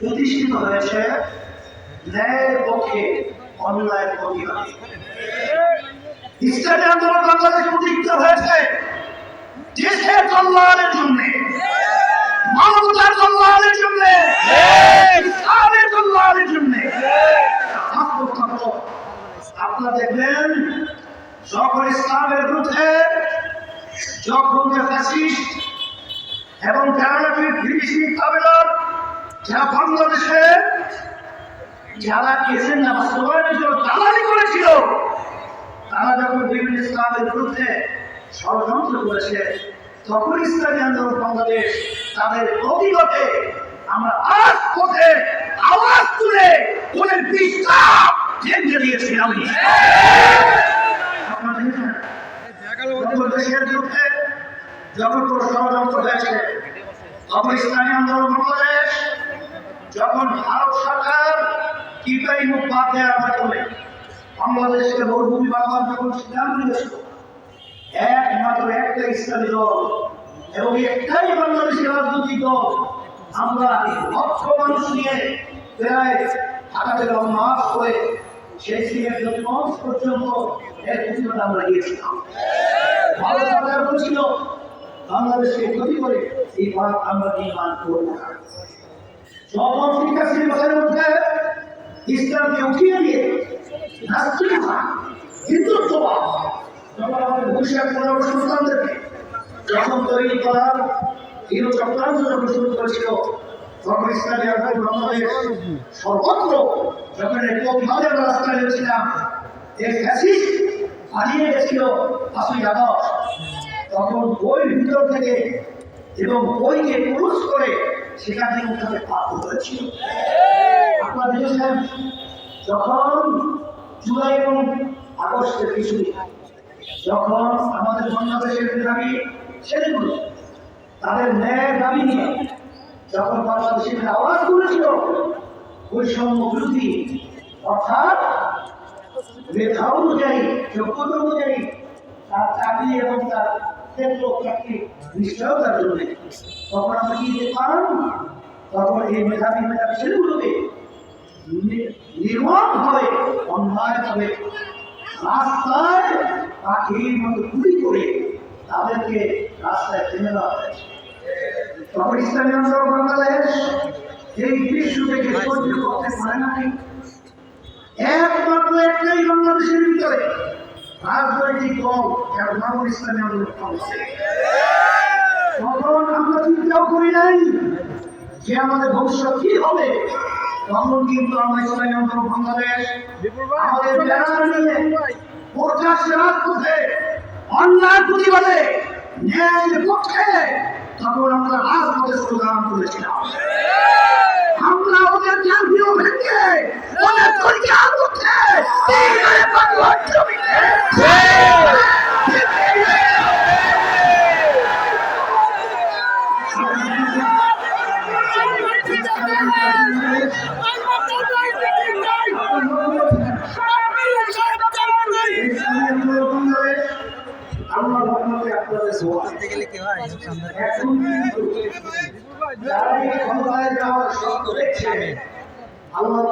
প্রতিষ্ঠিত হয়েছে ন্যায়ের পক্ষে, অন্যায়ের প্রতিবাদে আন্দোলন বাংলাদেশ প্রতিষ্ঠিত হয়েছে দেশের কল্যাণের জন্য, মানবতার কল্যাণের জন্য, ইসলামের কল্যাণের জন্য। আপনারা দেখবেন, যখন ইসলামের বিরুদ্ধে যখন ফ্যাসিস্ট এবং যারা কাবেলার যারা বাংলাদেশে যারা এজেন্ডা বাস্তবায়নের জন্য দালালি করেছিল তারা যখন বিভিন্ন ইসলামের বিরুদ্ধে ষড়যন্ত্র করেছে তখন ইসলামী আন্দোলন বাংলাদেশ তাদের প্রতিবাদে আমরা আজ পথে আওয়াজ তুলে ওদের বিশ্বাস ভেঙে দিয়েছিলাম আপনারা দেখেছেন যখন দেশের বিরুদ্ধে যখন কোনো ষড়যন্ত্র হয়েছে তখন ইসলামী আন্দোলন বাংলাদেশ, যখন ভারত সরকার টিপাই মুখ বাদ দেওয়ার মাধ্যমে বাংলাদেশকে মরুভূমি বাংলা যখন সিদ্ধান্ত নিয়েছিল, একমাত্র একটা ইসলামী দল এবং একটাই বাংলাদেশের রাজনৈতিক দল, আমরা লক্ষ মানুষ নিয়ে প্রায় ঢাকা থেকে মাস করে সেই মঞ্চ পর্যন্ত এর প্রতিবাদ আমরা গিয়েছিলাম। ভারত সরকার বলছিল বাংলাদেশকে ক্ষতি করে এই ভাগ আমরা নির্মাণ করব যখন আছে বছরের মধ্যে ইসলামকে উঠিয়ে দিয়ে নাস্তিকতা হিন্দুত্ববাদ, যখন আমাদের ভবিষ্যৎ পনেরো সন্তানদেরকে যখন তৈরি করার হিরো চক্রান্ত যখন শুরু করেছিল, তখন ইসলামী আন্দোলন বাংলাদেশ সর্বত্র যখন আমরা রাস্তায় হয়েছিলাম এই ফ্যাসিস্ট হারিয়ে গেছিল পাঁচই আগস্ট তখন বই ভিতর থেকে এবং বইকে পুরুষ করে সেখান থেকে উঠাতে বাধ্য হয়েছিল। দেখেছেন, যখন জুলাই এবং আগস্টের কিছু, যখন আমাদের বাংলাদেশের দাবি ছেলেগুলো তাদের ন্যায় দাবি নিয়ে যখন বাংলাদেশের আওয়াজ তুলেছিল, বৈষম্য বিরোধী, অর্থাৎ মেধা অনুযায়ী, যোগ্যতা অনুযায়ী তার চাকরি এবং তার ক্ষেত্র চাকরি নিশ্চয়তার জন্য তখন আমরা কি নির্মম ভাবে, অন্যায় ভাবে রাস্তায় পাখির মতো করে তাদেরকে রাস্তায় ফেলে দেওয়া হয়েছে। বাংলাদেশ এই দৃশ্য থেকে সহ্য করতে একমাত্র একটাই বাংলাদেশের ভিতরে রাজনৈতিক দল যার নাম ইসলামী আন্দোলন বাংলাদেশ তখন আমরা চিন্তাও করি নাই যে আমাদের ভবিষ্যৎ কি হবে। তখন কিন্তু আমরা ইসলামী আন্দোলন বাংলাদেশ, আমাদের ব্যানার নিয়ে প্রকাশ্যে রাজপথে অন্যায় প্রতিবাদে ন্যায়ের পক্ষে তখন আমরা রাজপথে স্লোগান তুলেছিলাম। আমরা ওদের জাতীয় ভেঙে, ওদের পরিচার করতে রহমতে আপনাদের দোয়া করতে গেলে কি হয় আল্লাহ